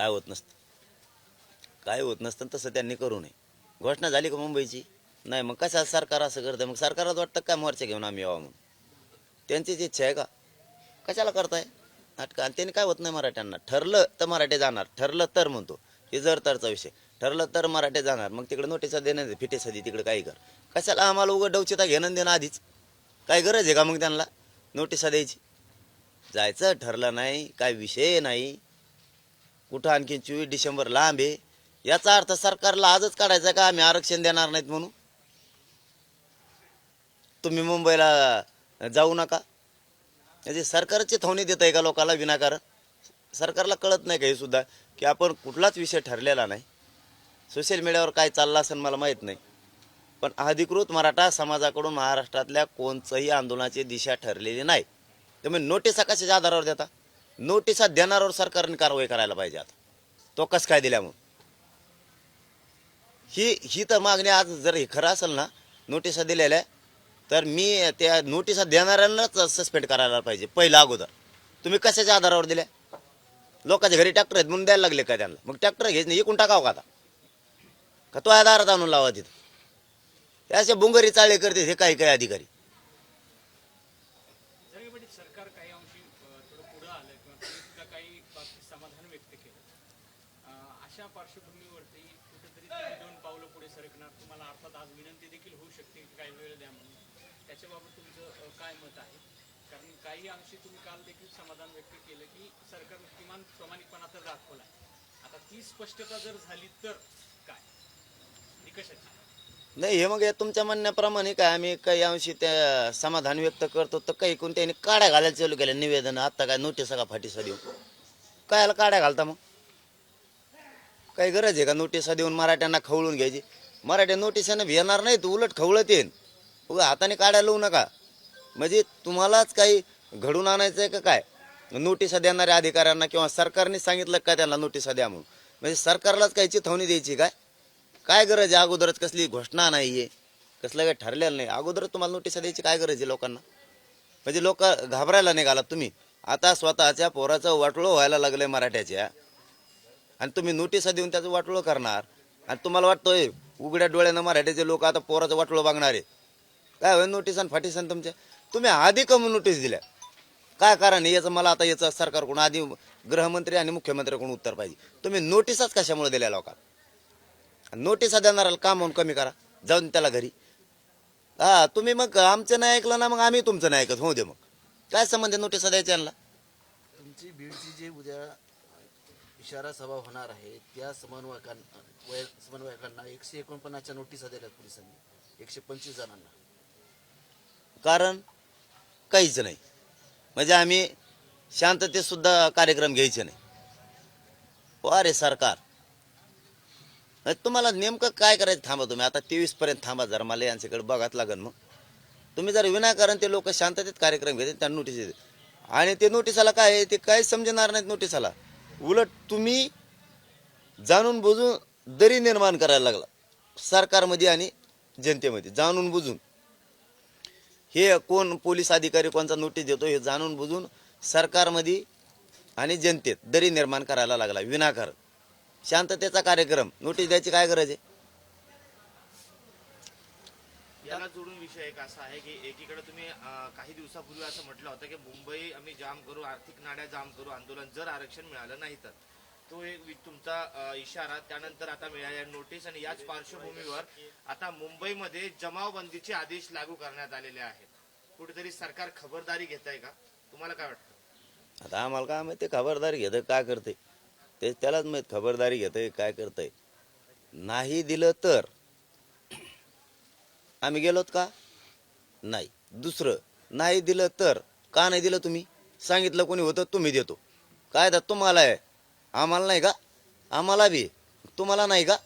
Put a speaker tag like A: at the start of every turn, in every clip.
A: काय होत नसतं. काय होत नसतं तसं त्यांनी करू नये. घोषणा झाली का मुंबईची? नाही मग कशा सरकार असं करतं मग सरकारच वाटतं काय मोर्चा घेऊन आम्ही यावं म्हणून? त्यांचीच इच्छा आहे का? कशाला करताय? नाटकं. आणि त्यांनी काय होत नाही मराठ्यांना? ठरलं तर मराठे जाणार. ठरलं तर म्हणतो. हे जर तरचा विषय. ठरलं तर मराठे जाणार. मग तिकडे नोटिसा देणं फिटे सदी तिकडे काही कर. कशाला आम्हाला उघड डवचिता घेणं देणं आधीच? काय गरज आहे का मग त्यांना? नोटिसा द्यायची. जायचं ठरलं नाही. काय विषय नाही. कुठं आणखी चोवीस डिसेंबर लांब आहे? याचा अर्थ सरकारला आजच काढायचा का आम्ही आरक्षण देणार नाहीत म्हणून? तुम्ही मुंबईला जाऊ नका. म्हणजे सरकारची थवणे देत आहे का लोकांना विनाकारण? सरकारला कळत नाही का हे सुद्धा? की आपण कुठलाच विषय ठरलेला नाही. सोशल मीडियावर काय चाललं असेल मला माहीत नाही. पण अधिकृत मराठा समाजाकडून महाराष्ट्रातल्या कोणचंही आंदोलनाची दिशा ठरलेली नाही. त्यामुळे नोटिसा कशाच्या आधारावर देता? नोटिसा देणाऱ्यावर सरकारने कारवाई करायला पाहिजे आता. तो कस काय दिल्या मग? ही ही तर मागणी आज जर हे खरं असेल ना नोटिसा दिलेल्या तर मी त्या नोटिसा देणाऱ्यांनाच सस्पेंड करायला पाहिजे पहिलं अगोदर. तुम्ही कशाच्या आधारावर दिल्या? लोकांच्या घरी ट्रॅक्टर आहेत म्हणून द्यायला लागले का त्यांना? मग ट्रॅक्टर घ्यायचं नाही इकून टाकावं का आता? का तो आधारात आणून लावा तिथं? हे असे बुंगरी चाळे करते हे काही काही अधिकारी
B: जरी म्हणजे सरकार काही अंशी अ, थोडं पुढं आलं किंवा तुम्ही सुद्धा काही बाबतीत समाधान व्यक्त केलं अ, अशा पार्श्वभूमीवरती कुठेतरी तुम्ही दोन पावलं पुढे सरकणार तुम्हाला अर्थात आज विनंती देखील होऊ शकते की काही वेळ द्या म्हणून. त्याच्याबाबत तुमचं काय मत आहे? कारण काही अंशी तुम्ही काल देखील समाधान व्यक्त केलं की सरकारनं किमान प्रामाणिकपणा तर दाखवला आता ती स्पष्टता जर झाली तर काय? निकषाची
A: नाही हे मग हे तुमच्या म्हणण्याप्रमाणे काय? आम्ही काही अंशी त्या समाधान व्यक्त करतो तर काही कोण कोणत्याने काड्या घालायला चालू केल्या निवेदन आता काय नोटीस का फाटीसा देऊ कायला काड्या घालता मग? काही गरज आहे का नोटीसा देऊन मराठ्यांना खवळून घ्यायची? मराठ्या नोटिसानं नाही तू उलट खवळत येईन. उगा हाताने काढायला लावू नका. म्हणजे तुम्हालाच काही घडून आणायचं आहे का काय? नोटिसा देणाऱ्या अधिकाऱ्यांना किंवा सरकारने सांगितलं का त्यांना नोटिसा द्या म्हणून? म्हणजे सरकारलाच काही चिथवणी द्यायची काय? काय गरज आहे? अगोदरच कसली घोषणा नाही आहे कसलं काही ठरलेलं नाही. अगोदरच तुम्हाला नोटिसा द्यायची काय गरज आहे लोकांना? म्हणजे लोक घाबरायला निघालात तुम्ही. आता स्वतःच्या पोराचं वाटोळं व्हायला लागलं आहे मराठ्याच्या. आणि तुम्ही नोटिसा देऊन त्याचं वाटोळं करणार. आणि तुम्हाला वाटतोय उघड्या डोळ्यानं मराठ्याचे लोक आता पोराचं वाटलं बघणार आहे काय होईल नोटीस आणि फाटीसन तुमच्या तुम्ही आधी कमी नोटीस दिल्या. काय कारण आहे? याचं मला आता याचं सरकारकडून आधी गृहमंत्री आणि मुख्यमंत्र्याकडून उत्तर पाहिजे. तुम्ही नोटीसच कशामुळे दिल्या लोकांना? नोटिसा देणाऱ्याला काम म्हणून कमी करा. जाऊन त्याला घरी. हा तुम्ही मग आमचं नाही ऐकलं ना मग आम्ही तुमचं नाही ऐकत. होऊ दे मग. काय संबंध आहे नोटिसा द्यायच्या यांना?
C: तुमची बीडची जे उद्या इशारा सभा होणार आहे. त्या समन्वयकांना वय- समन्वयकांना एकशे एकोणपन्नासच्या नोटिसा दिल्यात पोलिसांनी. एकशे पंचवीस जणांना.
A: कारण काहीच नाही. म्हणजे आम्ही शांततेत सुद्धा कार्यक्रम घ्यायचे नाही. अरे सरकार. नाही, तुम्हाला नेमकं काय करायचं थांबा तुम्ही. आता तेवीस पर्यंत थांबा जरा. मला यांच्याकडे बघाच लागेल मग. तुम्ही जर विनाकारण ते लोक शांततेत कार्यक्रम घेते त्यांना नोटीस देते आणि ते नोटिसाला काय आहे? ते काय समजणार नाहीत नोटिसाला. उलट तुम्ही जाणून बुजून दरी निर्माण करायला लागला. सरकारमध्ये आणि जनतेमध्ये जाणून बुजून. हे कोण पोलीस अधिकारी कोणचा नोटीस देतो हे जाणून बुजून सरकारमध्ये आणि जनतेत दरी निर्माण करायला लागला विनाकारण. शांततेचा कार्यक्रम नोटीस द्यायची काय गरज आहे?
D: याला जोडून विषय एक असा आहे की एकीकडे तुम्ही काही दिवसापूर्वी असं म्हटलं होतं की मुंबई आम्ही जाम करू आर्थिक नाड्या जाम करू आंदोलन जर आरक्षण मिळालं नाही तर. तो एक तुमचा इशारा त्यानंतर आता मिळाल्या नोटीस आणि याच पार्श्वभूमीवर आता मुंबईमध्ये जमावबंदीचे आदेश लागू करण्यात आलेले आहेत. कुठेतरी सरकार खबरदारी घेत आहे का? तुम्हाला काय वाटतं?
A: आता आम्हाला काय माहिती खबरदारी घेतं काय करते ते त्यालाच माहीत खबरदारी घेतंय काय करतंय? नाही दिलं तर आम्ही गेलोत का? नाही. दुसरं नाही दिलं तर का नाही दिलं तुम्ही? सांगितलं कोणी होतं तुम्ही देतो. काय तर तुम्हाला आहे. आम्हाला नाही का? आम्हाला बी. तुम्हाला नाही का?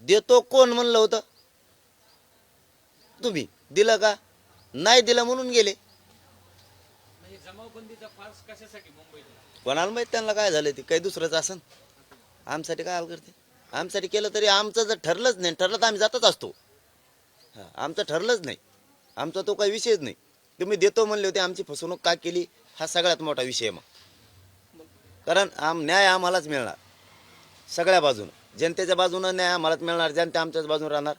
A: देतो कोण म्हणलं होतं? तुम्ही. दिलं का? नाही दिलं म्हणून गेले.
B: म्हणजे
A: कोणाला माहीत त्यांना काय झालं ते? काही दुसरंच असन. आमसाठी काय हाल करते? आमसाठी केलं तरी आमचं जर ठरलंच नाही ठरलं तर आम्ही जातच असतो. आमचं ठरलंच नाही. आमचा तो काही विषयच नाही. तुम्ही देतो म्हणले होते आमची फसवणूक का केली? हा सगळ्यात मोठा विषय आहे मग. कारण आम न्याय आम्हालाच मिळणार. सगळ्या बाजूनं. जनतेच्या बाजूनं न्याय आम्हालाच मिळणार जनता आमच्याच बाजून राहणार.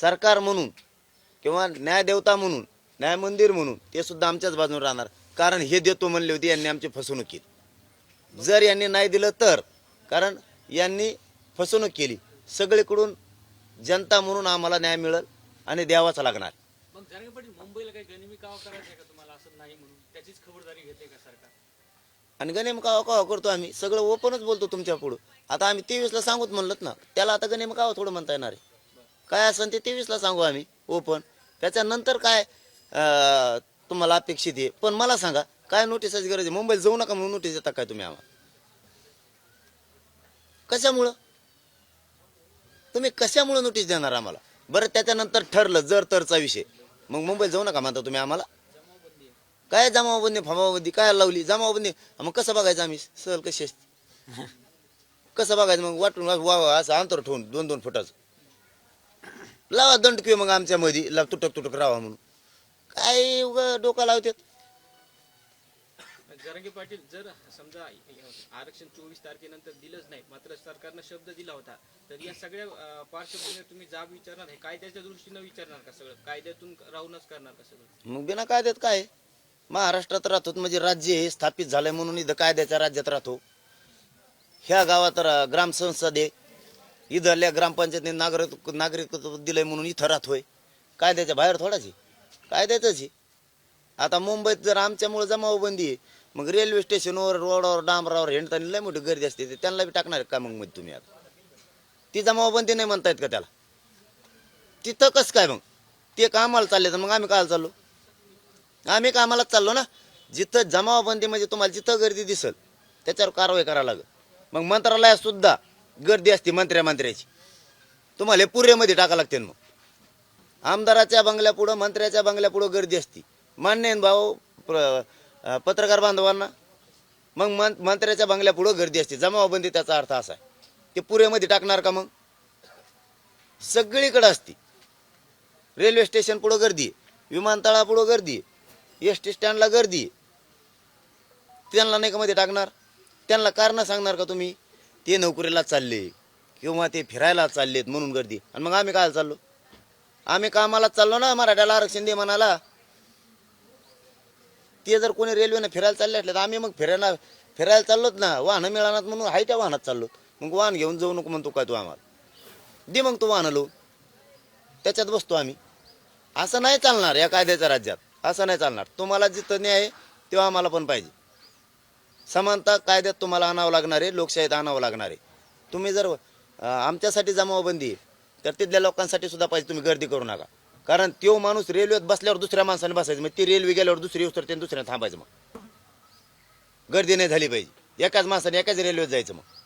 A: सरकार म्हणून किंवा न्यायदेवता म्हणून न्याय मंदिर म्हणून ते सुद्धा आमच्याच बाजून राहणार. कारण हे देतो म्हणले होते यांनी आमची फसवणूक केली. जर यांनी नाही दिलं तर कारण यांनी फसवणूक केली. सगळीकडून जनता म्हणून आम्हाला न्याय मिळेल आणि द्यावाच लागणार.
B: मग जरांगे पाटील मुंबईला काही गनिमी कावा करायचा आहे का तुम्हाला? असं नाही म्हणून. त्याचीच खबरदारी घेते का सरकार?
A: आणि गणेम कावा कावा करतो आम्ही. सगळं ओपनच बोलतो तुमच्या पुढं. आता आम्ही तेवीसला सांगूत म्हणलं ना त्याला आता गणेम कावा थोडं म्हणता येणार आहे. काय असेल ते तेवीसला सांगू आम्ही ओपन. त्याच्यानंतर काय अं, तुम्हाला अपेक्षित आहे? पण मला सांगा काय नोटिसाची गरज आहे? मुंबईला जाऊ नका म्हणून नोटीस देता काय तुम्ही आम्हाला? कशामुळं? तुम्ही कशामुळं नोटीस देणार आम्हाला? बरं त्याच्यानंतर ठरलं जर तरचा विषय. मग मुंबईला जाऊ नका म्हणता तुम्ही आम्हाला. काय जमावबंदी फमावबंदी काय लावली? जमावबंदी. मग कसं बघायचं आम्ही? सहल कशी असते? कसं बघायचं? मग वाटून वा वा असं अंतर ठेवून दोन दोन फुटाचं. लावा दंड किंवा मग आमच्या मध्ये तुटक तुटक राहा म्हणून. काय उगा डोका लावतात?
B: जरांगे पाटील जर समजा आरक्षण चोवीस तारखेनंतर दिलंच नाही मात्र सरकारनं शब्द दिला होता तर या सगळ्या पार्श्वभूमीवर तुम्ही जाब विचारणार आहे? कायद्याच्या दृष्टीनं विचारणार का सगळं? कायद्यातून राहूनच करणार का सगळं?
A: मग बिना कायद्यात काय महाराष्ट्रात राहतो म्हणजे राज्य हे स्थापित झालंय म्हणून इथं कायद्याच्या राज्यात राहतो. ह्या गावात रा- ग्रामसंसद आहे. इथल्या ग्रामपंचायतीने नागरिक नागरिकत्व दिलंय म्हणून इथं राहतोय. कायद्याच्या बाहेर थोडाच आहे. कायद्यातच आहे. आता मुंबईत जर आमच्यामुळे जमावबंदी आहे मग रेल्वे स्टेशनवर रोडावर डांबरावर हेणताना लय मोठी गर्दी असते. ते त्यांना बी टाकणार का मग मध्ये तुम्ही आता? ती जमावबंदी नाही म्हणतायत का त्याला? तिथं कसं काय मग? ते कामाला चालले तर मग आम्ही कायला चाललो? आम्ही कामालाच चाललो ना जिथं जमावबंदी म्हणजे तुम्हाला जिथं गर्दी दिसल त्याच्यावर कारवाई करावं लागेल. मग मंत्रालयात सुद्धा गर्दी असते मंत्र्या मंत्र्याची. तुम्हाला हे पुरेमध्ये टाका लागते मग. आमदाराच्या बंगल्यापुढं मंत्र्याच्या बंगल्यापुढं गर्दी असते. मान्य भाऊ प्र- अं, पत्रकार बांधवांना. मग मं मंत्र्याच्या बंगल्यापुढं गर्दी असते. जमावबंदी त्याचा अर्थ असा आहे. ते पुरेमध्ये टाकणार का मग? सगळीकडे असते. रेल्वे स्टेशन पुढं गर्दी आहे. विमानतळापुढं गर्दी आहे. एस टी स्टँडला गर्दी आहे. त्यांना नाही का मध्ये टाकणार? त्यांना कारणं सांगणार का तुम्ही? ते नोकरीला चालले किंवा ते फिरायला चाललेत म्हणून गर्दी आणि मग आम्ही काय चाललो? आम्ही कामाला चाललो ना मराठ्याला आरक्षण दे म्हणाला. ते जर कोणी रेल्वेनं फिरायला चालले असले तर आम्ही मग फिरायला फिरायला चाललोत ना. वाहनं मिळणार म्हणून हाय त्या वाहनात चाललो मग वाहन घेऊन जाऊ नको म्हणतो काय तू आम्हाला? दे मग तू वाहनं लो त्याच्यात बसतो आम्ही. असं नाही चालणार या कायद्याच्या राज्यात. असं नाही चालणार. तुम्हाला जिथं न्याय आहे, तेव्हा आम्हाला पण पाहिजे. समानता कायद्यात तुम्हाला आणावं लागणार आहे लोकशाहीत आणावं लागणार आहे. तुम्ही जर आमच्यासाठी जमावबंदी आहे तर तिथल्या लोकांसाठी सुद्धा पाहिजे. तुम्ही गर्दी करू नका. कारण तो माणूस रेल्वेत बसल्यावर दुसऱ्या माणसाने बसायचं. मग ती रेल्वे गेल्यावर दुसरी उतरते तर दुसऱ्या थांबायचं मग. गर्दी नाही झाली पाहिजे. एकाच माणसाने एकाच रेल्वेत जायचं मग.